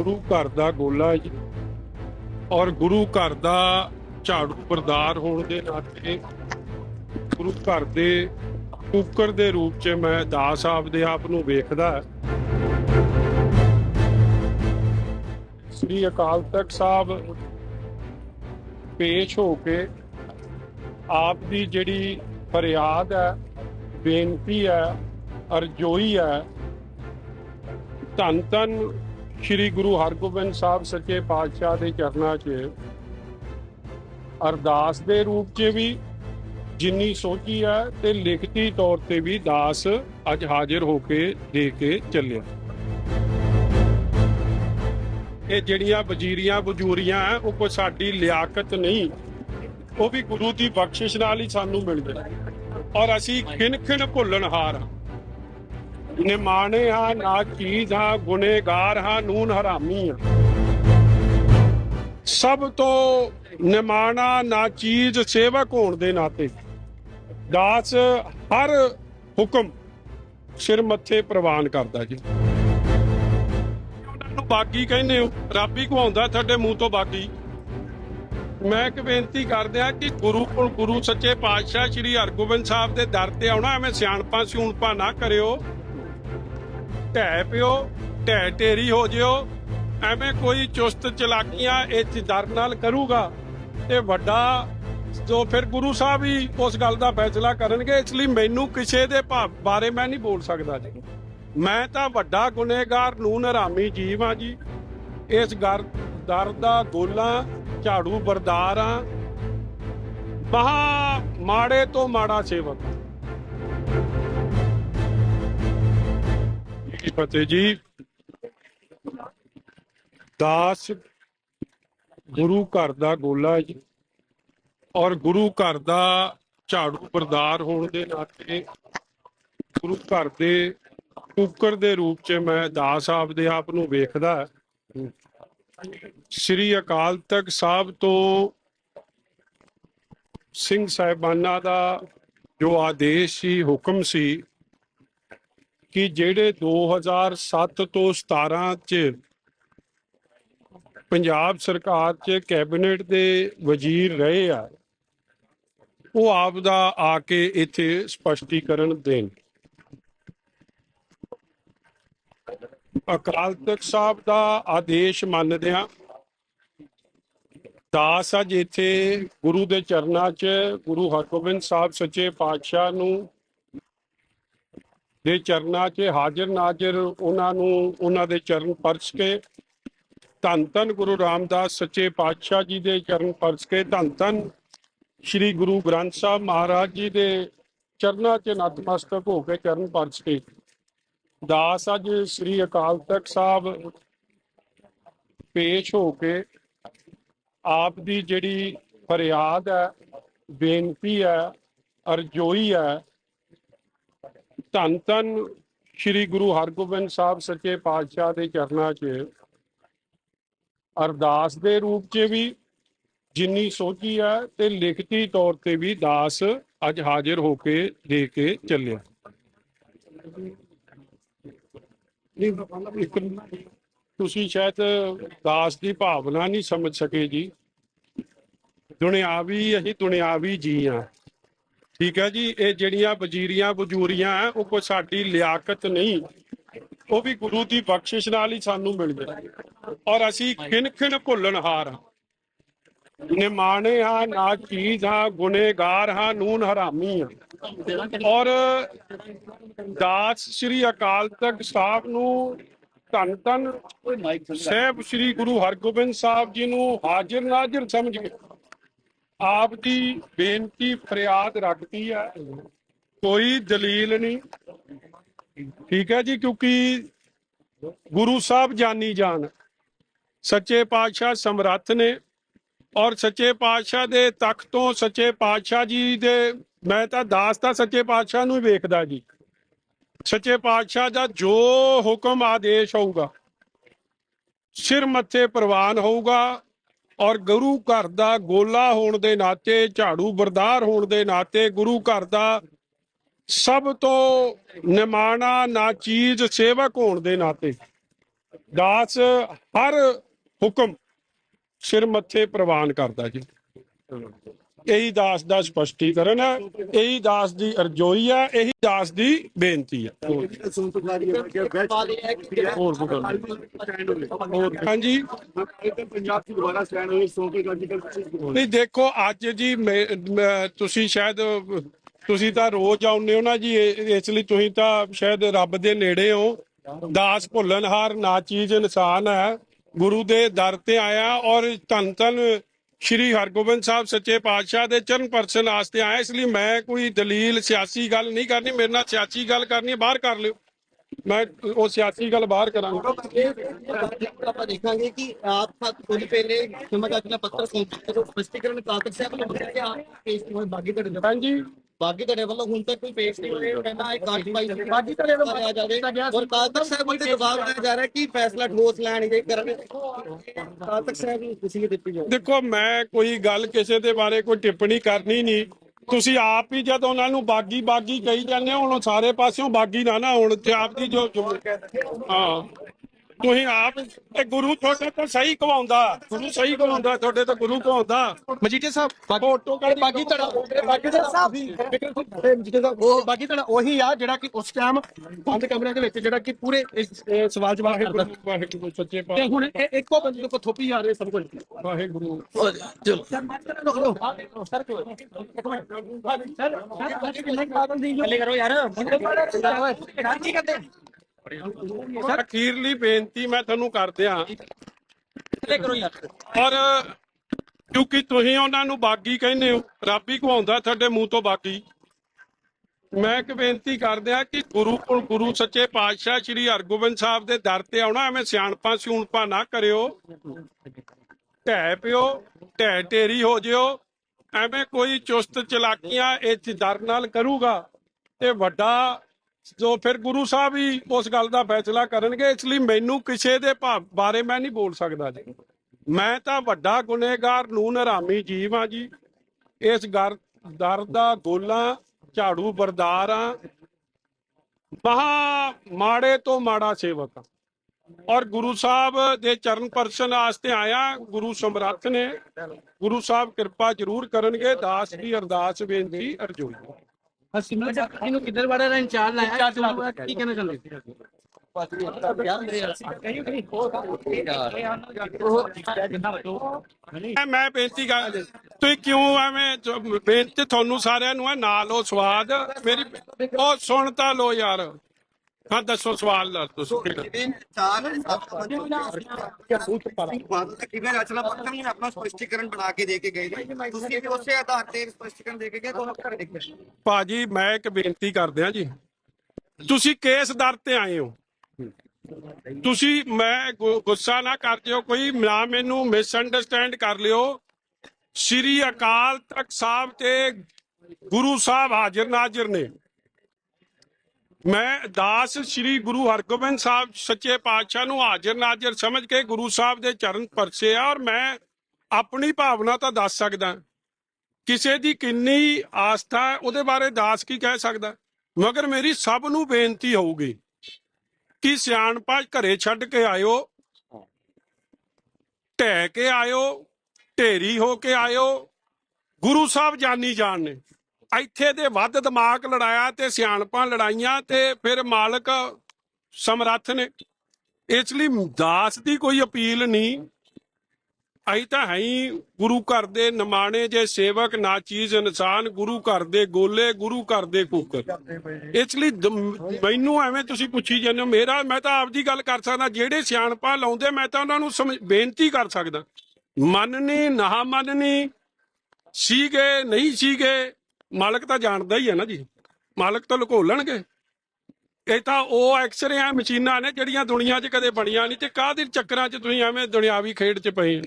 ਗੁਰੂ ਘਰ ਦਾ ਗੋਲਾ ਜੀ ਔਰ ਗੁਰੂ ਘਰ ਦਾ ਝਾੜੂ ਬਰਦਾਰ ਹੋਣ ਦੇ ਨਾਤੇ ਗੁਰੂ ਘਰ ਦੇ ਕੁੱਕਰ ਦੇ ਰੂਪ 'ਚ ਮੈਂ ਦਾਸ ਆਪਦੇ ਆਪ ਨੂੰ ਵੇਖਦਾ ਸ੍ਰੀ ਅਕਾਲ ਤਖਤ ਸਾਹਿਬ ਪੇਸ਼ ਹੋ ਕੇ ਆਪ ਦੀ ਜਿਹੜੀ ਫਰਿਆਦ ਹੈ, ਬੇਨਤੀ ਹੈ, ਅਰਜ਼ੋਈ ਹੈ ਧੰਨ ਧੰਨ ਸ੍ਰੀ ਗੁਰੂ ਹਰਗੋਬਿੰਦ ਸਾਹਿਬ ਸੱਚੇ ਪਾਤਸ਼ਾਹ ਦੇ ਚਰਨਾਂ 'ਚ ਅਰਦਾਸ ਦੇ ਰੂਪ 'ਚ ਵੀ ਜਿੰਨੀ ਸੋਚੀ ਹੈ ਤੇ ਲਿਖਤੀ ਤੌਰ ਤੇ ਵੀ ਦਾਸ ਅੱਜ ਹਾਜ਼ਰ ਹੋ ਕੇ ਦੇ ਕੇ ਚੱਲਿਆ। ਇਹ ਜਿਹੜੀਆਂ ਵਜ਼ੀਰੀਆਂ ਬਜੂਰੀਆਂ ਹੈ, ਉਹ ਕੋਈ ਸਾਡੀ ਲਿਆਕਤ ਨਹੀਂ। ਉਹ ਵੀ ਗੁਰੂ ਦੀ ਬਖਸ਼ਿਸ਼ ਨਾਲ ਹੀ ਸਾਨੂੰ ਮਿਲਦੇ ਔਰ ਅਸੀਂ ਖਿਨ ਖਿਨ ਭੁੱਲਣਹਾਰ ਹਾਂ। ਨਿਮਾਣੇ ਹਾਂ, ਨਾ ਚੀਜ਼ ਹਾਂ, ਗੁਨੇਗਾਰ ਹਾਂ, ਨੂਨ ਹਰਾਮੀ ਹਾਂ। ਸਭ ਤੋਂ ਨਿਮਾਣਾ, ਨਾ ਚੀਜ਼ ਸੇਵਕ ਹੋਣ ਦੇ ਨਾਤੇ ਦਾਸ ਹਰ ਹੁਕਮ ਸਿਰ ਮੱਥੇ ਪ੍ਰਵਾਨ ਕਰਦਾ ਜੀ। ਉਹਨਾਂ ਨੂੰ ਬਾਗੀ ਕਹਿੰਦੇ ਹੋ, ਰੱਬ ਹੀ ਘਵਾਉਂਦਾ ਤੁਹਾਡੇ ਮੂੰਹ ਤੋਂ ਬਾਗੀ। ਮੈਂ ਇੱਕ ਬੇਨਤੀ ਕਰਦਿਆਂ ਕਿ ਗੁਰੂ ਕੋਲ ਗੁਰੂ ਸੱਚੇ ਪਾਤਸ਼ਾਹ ਸ੍ਰੀ ਹਰਗੋਬਿੰਦ ਸਾਹਿਬ ਦੇ ਦਰ ਤੇ ਆਉਣਾ, ਐਵੇਂ ਸਿਆਣਪਾਂ ਸਿਉਣਪਾਂ ਨਾ ਕਰਿਓ। ਢਹਿ ਪਿਓ, ਢਹਿ ਢੇਰੀ ਹੋ ਜਿਓ। ਐਵੇਂ ਕੋਈ ਚੁਸਤ ਚਲਾਕੀਆਂ ਇਸ ਦਰ ਨਾਲ ਕਰੂਗਾ। ਤੇ ਵੱਡਾ ਜੋ ਫਿਰ ਗੁਰੂ ਸਾਹਿਬ ਹੀ ਉਸ ਗੱਲ ਦਾ ਫੈਸਲਾ ਕਰਨਗੇ, ਇਸ ਲਈ ਮੈਨੂੰ ਕਿਸੇ ਦੇ ਭਾਵ ਬਾਰੇ ਮੈਂ ਨਹੀਂ ਬੋਲ ਸਕਦਾ ਜੀ। ਮੈਂ ਤਾਂ ਵੱਡਾ ਗੁਨੇਗਾਰ ਨੂੰ ਨਰਾਮੀ ਜੀਵ ਆ ਜੀ। ਇਸ ਗਰ, ਦਰ ਦਾ ਗੋਲਾ ਝਾੜੂ ਬਰਦਾਰ ਆ ਮਹਾ ਮਾੜੇ ਤੋਂ ਮਾੜਾ ਸੇਵਕ। ਜੀ ਫਤਿਹ ਜੀ। ਦਾਸ ਗੁਰੂ ਘਰ ਦਾ ਗੋਲਾ ਜੀ। ਔਰ ਗੁਰੂ ਘਰ ਦਾ ਝਾੜੂ ਬਰਦਾਰ ਹੋਣ ਦੇ ਨਾਤੇ ਗੁਰੂ ਘਰ ਦੇ ਕੁੱਕਰ ਦੇ ਰੂਪ 'ਚ ਮੈਂ ਦਾਸ ਆਪਦੇ ਆਪ ਨੂੰ ਵੇਖਦਾ ਸ੍ਰੀ ਅਕਾਲ ਤਖਤ ਸਾਹਿਬ ਤੋਂ ਸਿੰਘ ਸਾਹਿਬਾਨਾਂ ਦਾ ਜੋ ਆਦੇਸ਼ ਸੀ, ਹੁਕਮ ਸੀ ਕਿ ਜਿਹੜੇ 2007 ਤੋਂ 17 ਚ ਪੰਜਾਬ ਸਰਕਾਰ ਚ ਕੈਬਨਿਟ ਦੇ ਵਜ਼ੀਰ ਰਹੇ ਆ, ਉਹ ਆਪ ਦਾ ਆ ਕੇ ਇੱਥੇ ਸਪਸ਼ਟੀਕਰਨ ਦੇਣ। ਅਕਾਲ ਤਖਤ ਸਾਹਿਬ ਦਾ ਆਦੇਸ਼ ਮੰਨਦਿਆਂ ਦਾਸ ਅੱਜ ਇੱਥੇ ਗੁਰੂ ਦੇ ਚਰਨਾਂ 'ਚ ਗੁਰੂ ਹਰਗੋਬਿੰਦ ਸਾਹਿਬ ਸੱਚੇ ਪਾਤਸ਼ਾਹ ਨੂੰ ਦੇ ਚਰਨਾਂ 'ਚ ਹਾਜ਼ਰ ਨਾਜ਼ਰ ਉਹਨਾਂ ਨੂੰ ਉਹਨਾਂ ਦੇ ਚਰਨ ਪਰਸ ਕੇ। ਧੰਨ ਧੰਨ ਗੁਰੂ ਰਾਮਦਾਸ ਸੱਚੇ ਪਾਤਸ਼ਾਹ ਜੀ ਦੇ ਚਰਨ ਪਰਸ ਕੇ। ਧੰਨ ਧੰਨ ਸ੍ਰੀ ਗੁਰੂ ਗ੍ਰੰਥ ਸਾਹਿਬ ਮਹਾਰਾਜ ਜੀ ਦੇ ਚਰਨਾਂ 'ਚ ਨਤਮਸਤਕ ਹੋ ਕੇ ਚਰਨ ਪਰਸ ਕੇ। ਦਾਸ ਅੱਜ ਸ੍ਰੀ ਅਕਾਲ ਤਖਤ ਸਾਹਿਬ ਪੇਸ਼ ਹੋ ਕੇ ਆਪ ਦੀ ਜਿਹੜੀ ਫਰਿਆਦ ਹੈ, ਬੇਨਤੀ ਹੈ, ਅਰਜ਼ੋਈ ਹੈ ਧੰਨ ਧੰਨ ਸ੍ਰੀ ਗੁਰੂ ਹਰਗੋਬਿੰਦ ਸਾਹਿਬ ਸੱਚੇ ਪਾਤਸ਼ਾਹ ਦੇ ਚਰਨਾਂ 'ਚ ਅਰਦਾਸ ਦੇ ਰੂਪ 'ਚ ਵੀ ਜਿੰਨੀ ਸੋਚੀ ਹੈ ਤੇ ਲਿਖਤੀ ਤੌਰ ਤੇ ਵੀ ਦਾਸ ਅੱਜ ਹਾਜ਼ਰ ਹੋ ਕੇ ਦੇ ਕੇ ਚੱਲਿਆ। ਇੱਕ ਤੁਸੀਂ ਸ਼ਾਇਦ ਦਾਸ ਦੀ ਭਾਵਨਾ ਨਹੀਂ ਸਮਝ ਸਕੇ ਜੀ। ਦੁਨਿਆਵੀ ਅਸੀਂ ਦੁਨਿਆਵੀ ਜੀ ਆ ਠੀਕ ਹੈ ਜੀ, ਇਹ ਜਿਹੜੀਆਂ ਵਜ਼ੀਰੀਆਂ ਬਜੂਰੀਆਂ ਉਹ ਕੋਈ ਸਾਡੀ ਲਿਆਕਤ ਨਹੀਂ। ਉਹ ਵੀ ਗੁਰੂ ਦੀ ਬਖਸ਼ਿਸ਼ ਨਾਲ ਹੀ ਸਾਨੂੰ ਮਿਲਦੇ ਔਰ ਅਸੀਂ ਖਿਨ ਖਿਨ ਭੁੱਲਣਹਾਰ ਹਾਂ। ਨਿਮਾਣੇ ਹਾਂ, ਨਾ ਚੀਜ਼ ਹਾਂ, ਗੁਨੇਗਾਰ ਹਾਂ, ਨੂਨ ਹਰਾਮੀ ਹਾਂ। ਔਰ ਦਾਸ ਸ੍ਰੀ ਅਕਾਲ ਤਖਤ ਸਾਹਿਬ ਨੂੰ ਧੰਨ ਧੰਨ, ਸਹਿਬ ਸ੍ਰੀ ਗੁਰੂ ਹਰਗੋਬਿੰਦ ਸਾਹਿਬ ਜੀ ਨੂੰ ਹਾਜ਼ਰ ਨਾਜ਼ਰ ਸਮਝ ਕੇ ਆਪ ਦੀ ਬੇਨਤੀ ਫਰਿਆਦ ਰੱਖਦੀ ਹੈ ਕੋਈ ਦਲੀਲ ਨਹੀਂ। ਠੀਕ ਹੈ ਜੀ, ਕਿਉਂਕਿ ਗੁਰੂ ਸਾਹਿਬ ਜਾਨੀ ਜਾਨ। ਸੱਚੇ ਪਾਤਸ਼ਾਹ ਸਮਰੱਥ ਨੇ ਔਰ ਸੱਚੇ ਪਾਤਸ਼ਾਹ ਦੇ ਤਖਤ ਤੋਂ ਸੱਚੇ ਪਾਤਸ਼ਾਹ ਜੀ ਦੇ, ਮੈਂ ਤਾਂ ਦਾਸ ਤਾਂ ਸੱਚੇ ਪਾਤਸ਼ਾਹ ਨੂੰ ਹੀ ਵੇਖਦਾ ਜੀ। ਸੱਚੇ ਪਾਤਸ਼ਾਹ ਦਾ ਜੋ ਹੁਕਮ ਆਦੇਸ਼ ਹੋਊਗਾ, ਸਿਰ ਮੱਥੇ ਪ੍ਰਵਾਨ ਹੋਊਗਾ ਔਰ ਗੁਰੂ ਘਰ ਦਾ ਗੋਲਾ ਹੋਣ ਦੇ ਨਾਤੇ, ਝਾੜੂ ਬਰਦਾਰ ਹੋਣ ਦੇ ਨਾਤੇ ਗੁਰੂ ਘਰ ਦਾ ਸਭ ਤੋਂ ਨਿਮਾਣਾ ਨਾ ਚੀਜ਼ ਸੇਵਕ ਹੋਣ ਦੇ ਨਾਤੇ। ਦਾਸ ਹਰ ਹੁਕਮ ਸਿਰ ਮੱਥੇ ਪ੍ਰਵਾਨ ਕਰਦਾ ਜੀ। ਇਹੀ ਦਾਸ ਦਾ ਸਪਸ਼ਟੀਕਰਨ ਹੈ ਇਹੀ ਦਾਸ ਦੀ ਅਰਜ਼ੋਈ ਹੈ ਇਹੀ ਦਾਸ ਦੀ ਬੇਨਤੀ ਹੈ। ਹੋਰ ਹੋਰ ਹਾਂਜੀ। ਨਹੀਂ ਦੇਖੋ ਅੱਜ ਜੀ ਤੁਸੀਂ ਸ਼ਾਇਦ ਤੁਸੀਂ ਤਾਂ ਰੋਜ਼ ਆਉਂਦੇ ਹੋ ਨਾ ਜੀ ਇਸ ਲਈ ਤੁਸੀਂ ਤਾਂ ਸ਼ਾਇਦ ਰੱਬ ਦੇ ਨੇੜੇ ਹੋ। ਦਾਸ ਭੁੱਲਣਹਾਰ ਨਾ ਚੀਜ਼ ਇਨਸਾਨ ਹੈ। ਗੁਰੂ ਦੇ ਦਰ ਤੇ ਆਇਆ ਔਰ ਧੰਨ ਧੰਨ ਸ਼੍ਰੀ ਹਰਗੋਬਿੰਦ ਸਾਹਿਬ ਸੱਚੇ ਪਾਤਸ਼ਾਹ ਦੇ ਚਰਨ ਪਰਸਨ ਆਸਤੇ ਆਇਆ ਇਸ ਲਈ ਮੈਂ ਕੋਈ ਦਲੀਲ ਸਿਆਸੀ ਗੱਲ ਨਹੀਂ ਕਰਨੀ ਮੇਰੇ ਨਾਲ ਸਿਆਸੀ ਗੱਲ ਕਰਨੀ ਬਾਹਰ ਕਰ ਲਿਓ। ਮੈਂ ਉਹ ਸਿਆਸੀ ਗੱਲ ਬਾਹਰ ਕਰਾਂਗਾ। ਆਪਾਂ ਦੇਖਾਂਗੇ ਕਿ ਆਪ ਸਾਥ ਕੁਝ ਪਹਿਲੇ ਸਮਝ ਪੱਤਰ ਸੌਂਪਿਆ ਜੋ ਸਪਸ਼ਟੀਕਰਨ ਕਾਤਕ ਸਾਹਿਬ ਨੂੰ ਬੋਲਿਆ ਕਿ ਆਪ ਕੇਸ ਨੂੰ ਬਾਗੀ ਧੜੇ ਹਾਂਜੀ। ਬਾਗੀ ਧੜੇ ਵੱਲੋਂ ਹੁਣ ਤੱਕ ਕੋਈ ਪੇਸ਼ ਨਹੀਂ ਹੋਏ ਕਹਿੰਦਾ ਇਹ ਕਾਰਵਾਈ ਬਾਗੀ ਧੜੇ ਵੱਲੋਂ ਲਿਆ ਜਾਵੇ। ਔਰ ਕਾਤਕ ਸਾਹਿਬ ਵੱਲੋਂ ਦਬਾਅ ਬਣਾਇਆ ਜਾ ਰਿਹਾ ਕਿ ਫੈਸਲਾ ਠੋਸ ਲੈਣ ਜੇ ਕਰਨ ਕਾਤਕ ਸਾਹਿਬ ਨੂੰ ਤੁਸੀਂ ਦਿੱਤੀ ਜਾਵੇ ਦੇਖੋ ਮੈਂ ਕੋਈ ਗੱਲ ਕਿਸੇ ਦੇ ਬਾਰੇ ਕੋਈ ਟਿੱਪਣੀ ਕਰਨੀ ਨਹੀਂ। ਤੁਸੀਂ ਆਪ ਹੀ ਜਦ ਉਹਨਾਂ ਨੂੰ ਬਾਗੀ ਬਾਗੀ ਕਹੀ ਜਾਂਦੇ ਹੋ ਹੁਣ ਸਾਰੇ ਪਾਸਿਓਂ ਬਾਗੀ ਨਾ ਨਾ ਹੁਣ ਤੇ ਆਪ ਦੀ ਜੋ ਜੋ- ਹਾਂ। ਤੁਸੀਂ ਆਪ ਇਹ ਗੁਰੂ ਤੁਹਾਡੇ ਤੋਂ ਸਹੀ ਕਵਾਉਂਦਾ ਗੁਰੂ ਸਹੀ ਕਵਾਉਂਦਾ ਤੁਹਾਡੇ ਤੋਂ ਗੁਰੂ ਕਵਾਉਂਦਾ ਮਜੀਠੀਆ ਸਾਹਿਬ ਫੋਟੋ ਕੱਢ ਬਾਗੀ ਧੜਾ ਬਾਗੀ ਧੜਾ ਸਾਹਿਬ ਮਜੀਠੀਆ ਸਾਹਿਬ ਉਹ ਬਾਗੀ ਧੜਾ ਉਹੀ ਆ ਜਿਹੜਾ ਕਿ ਉਸ ਟਾਈਮ ਬੰਦ ਕਮਰਿਆਂ ਦੇ ਵਿੱਚ ਜਿਹੜਾ ਕਿ ਪੂਰੇ ਸਵਾਲ ਜਵਾਬ ਵਾਹਿਗੁਰੂ ਵਾਹਿਗੁਰੂ ਸੱਚੇ ਤੇ ਪਾਤਸ਼ਾਹ ਹੁਣ ਇਹ ਇੱਕੋ ਬੰਦੇ ਦੇ ਉੱਪਰ ਥੋਪੀ ਜਾ ਰਹੇ ਸਭ ਕੁਝ। ਵਾਹਿਗੁਰੂ। ਕਰੋ ਯਾਰ। ਕੀ ਕਰਦੇ। ਅਖੀਰਲੀ ਬੇਨਤੀ ਮੈਂ ਤੁਹਾਨੂੰ ਕਰਦਿਆਂ ਕਰੋ ਯਾਰ। ਔਰ ਕਿਉਂਕਿ ਤੁਸੀਂ ਉਹਨਾਂ ਨੂੰ ਬਾਗੀ ਕਹਿੰਦੇ ਹੋ ਰੱਬ ਹੀ ਕਹਾਉਂਦਾ ਤੁਹਾਡੇ ਮੂੰਹ ਤੋਂ ਬਾਗੀ। ਮੈਂ ਇੱਕ ਬੇਨਤੀ ਕਰਦਿਆਂ ਕਿ ਗੁਰੂ ਕੋਲ ਗੁਰੂ ਸੱਚੇ ਪਾਤਸ਼ਾਹ ਸ੍ਰੀ ਹਰਗੋਬਿੰਦ ਸਾਹਿਬ ਦੇ ਦਰ ਤੇ ਆਉਣਾ ਐਵੇਂ ਸਿਆਣਪਾਂ ਸਿਉਣਪਾਂ ਨਾ ਕਰਿਓ। ਢਹਿ ਪਿਓ ਢਹਿ ਢੇਰੀ ਹੋ ਜਿਓ। ਐਵੇਂ ਕੋਈ ਚੁਸਤ ਚਲਾਕੀਆਂ ਇਸ ਦਰ ਨਾਲ ਕਰੂਗਾ ਤੇ ਵੱਡਾ ਜੋ ਫਿਰ ਗੁਰੂ ਸਾਹਿਬ ਹੀ ਉਸ ਗੱਲ ਦਾ ਫੈਸਲਾ ਕਰਨਗੇ, ਇਸ ਲਈ ਮੈਨੂੰ ਕਿਸੇ ਦੇ ਭਾਵ ਬਾਰੇ ਮੈਂ ਨਹੀਂ ਬੋਲ ਸਕਦਾ ਜੀ। ਮੈਂ ਤਾਂ ਵੱਡਾ ਗੁਨੇਗਾਰ ਨੂੰ ਨਰਾਮੀ ਜੀਵ ਆ ਜੀ। ਇਸ ਗਰ, ਦਰ ਦਾ ਗੋਲਾ, ਝਾੜੂ ਬਰਦਾਰ ਆ ਮਹਾ ਮਾੜੇ ਤੋਂ ਮਾੜਾ ਸੇਵਕ ਆ ਔਰ ਗੁਰੂ ਸਾਹਿਬ ਦੇ ਚਰਨ ਪਰਸ਼ਨ ਵਾਸਤੇ ਆਇਆ, ਗੁਰੂ ਸਮਰੱਥ ਨੇ। ਗੁਰੂ ਸਾਹਿਬ ਕਿਰਪਾ ਜ਼ਰੂਰ ਕਰਨਗੇ, ਦਾਸ ਦੀ ਅਰਦਾਸ ਬੇਨਤੀ ਅਰਜ਼ੋਈ। ਸਿਮਰਨ ਸਾਹਿਬ ਨੂੰ ਕਿੱਧਰ ਵਾੜਾ ਦਾ ਇੰਚਾਰਜ ਲਾਇਆ ਕੀ ਕਹਿਣਾ ਚਾਹੁੰਦੇ? ਯਾਰ ਮੇਰੇ ਮੈਂ- ਮੈਂ ਬੇਨਤੀ ਕਰ ਤੁਸੀਂ ਕਿਉਂ ਐਵੇਂ ਜੋ ਬੇਨਤੀ ਤੁਹਾਨੂੰ ਸਾਰਿਆਂ ਨੂੰ ਹੈ ਨਾ ਲਓ ਸਵਾਦ ਮੇਰੀ ਉਹ ਸੁਣ ਤਾਂ ਲਓ ਯਾਰ। ਹਾਂ ਦੱਸੋ ਸਵਾਲ ਲਾ ਤੁਸੀਂ ਜਿਵੇਂ ਚਾਰ ਬਾਦਲ ਤਕਰੀਬਨ ਰਚਨਾ ਪੱਤਰ ਨੇ ਆਪਣਾ ਸਪਸ਼ਟੀਕਰਨ ਬਣਾ ਕੇ ਦੇ ਕੇ ਗਏ ਨੇ। ਤੁਸੀਂ ਵੀ ਉਸੇ ਆਧਾਰ ਤੇ ਸਪਸ਼ਟੀਕਰਨ ਦੇ ਕੇ ਗਏ ਤੁਹਾਨੂੰ ਘਰ ਦੇਖਿਆ ਭਾਜੀ ਮੈਂ ਇੱਕ ਬੇਨਤੀ ਕਰਦਿਆਂ ਜੀ। ਤੁਸੀਂ ਕੇਸ ਦਰ ਤੇ ਆਏ ਹੋ। ਤੁਸੀਂ ਮੈਂ ਗੁੱਸਾ ਨਾ ਕਰ ਜਿਓ ਕੋਈ ਨਾ ਮੈਨੂੰ ਮਿਸ ਅੰਡਰਸਟੈਂਡ ਕਰ ਲਿਓ। ਸ੍ਰੀ ਅਕਾਲ ਤਖਤ ਸਾਹਿਬ ਤੇ ਗੁਰੂ ਸਾਹਿਬ ਹਾਜ਼ਰ ਨਾਜ਼ਰ ਨੇ। ਮੈਂ ਦਾਸ ਸ੍ਰੀ ਗੁਰੂ ਹਰਗੋਬਿੰਦ ਸਾਹਿਬ ਸੱਚੇ ਪਾਤਸ਼ਾਹ ਨੂੰ ਹਾਜ਼ਰ ਨਾਜ਼ਰ ਸਮਝ ਕੇ ਗੁਰੂ ਸਾਹਿਬ ਦੇ ਚਰਨ ਪਰਸੇ ਆ ਔਰ ਮੈਂ ਆਪਣੀ ਭਾਵਨਾ ਤਾਂ ਦੱਸ ਸਕਦਾ। ਕਿਸੇ ਦੀ ਕਿੰਨੀ ਆਸਥਾ ਹੈ, ਉਹਦੇ ਬਾਰੇ ਦਾਸ ਕੀ ਕਹਿ ਸਕਦਾ? ਮਗਰ ਮੇਰੀ ਸਭ ਨੂੰ ਬੇਨਤੀ ਹੋਊਗੀ ਕਿ ਸਿਆਣਪਾ ਘਰੇ ਛੱਡ ਕੇ ਆਇਓ, ਢਹਿ ਕੇ ਆਇਓ, ਢੇਰੀ ਹੋ ਕੇ ਆਇਓ, ਗੁਰੂ ਸਾਹਿਬ ਜਾਨੀ ਜਾਣ ਨੇ। ਇੱਥੇ ਦੇ ਵੱਧ ਦਿਮਾਗ ਲੜਾਇਆ ਤੇ ਸਿਆਣਪਾਂ ਲੜਾਈਆਂ ਤੇ ਫਿਰ ਮਾਲਕ ਸਮਰੱਥ ਨੇ। ਇਸ ਲਈ ਦਾਸ ਦੀ ਕੋਈ ਅਪੀਲ ਨਹੀਂ। ਅਸੀਂ ਤਾਂ ਹੈ ਹੀ ਗੁਰੂ ਘਰ ਦੇ ਨਿਮਾਣੇ ਜੇ ਸੇਵਕ, ਨਾ ਚੀਜ਼ ਇਨਸਾਨ, ਗੁਰੂ ਘਰ ਦੇ ਗੋਲੇ, ਗੁਰੂ ਘਰ ਦੇ ਕੂਕਰ। ਇਸ ਲਈ ਮੈਨੂੰ ਐਵੇਂ ਤੁਸੀਂ ਪੁੱਛੀ ਜਾਂਦੇ ਹੋ, ਮੇਰਾ, ਮੈਂ ਤਾਂ ਆਪਦੀ ਗੱਲ ਕਰ ਸਕਦਾ, ਜਿਹੜੇ ਸਿਆਣਪਾ ਲਾਉਂਦੇ, ਮੈਂ ਤਾਂ ਉਹਨਾਂ ਨੂੰ ਸਮਝ- ਬੇਨਤੀ ਕਰ ਸਕਦਾ। ਮੰਨਣੀ ਨਾ ਮੰਨਣੀ, ਸੀਗੇ, ਨਹੀਂ ਸੀਗੇ ਮਾਲਕ ਤਾਂ ਜਾਣਦਾ ਹੀ ਹੈ ਨਾ ਜੀ। ਮਾਲਕ ਤਾਂ ਲੁਕੋ ਲੈਣਗੇ। ਇਹ ਤਾਂ ਉਹ ਐਕਸਰੇ ਆ, ਮਸ਼ੀਨਾਂ ਨੇ ਜਿਹੜੀਆਂ ਦੁਨੀਆ 'ਚ ਕਦੇ ਬਣੀਆਂ ਨਹੀਂ ਤੇ ਕਾਹਦੇ ਚੱਕਰਾਂ 'ਚ ਤੁਸੀਂ ਐਵੇਂ ਦੁਨਿਆਵੀ ਖੇਡ 'ਚ ਪਏ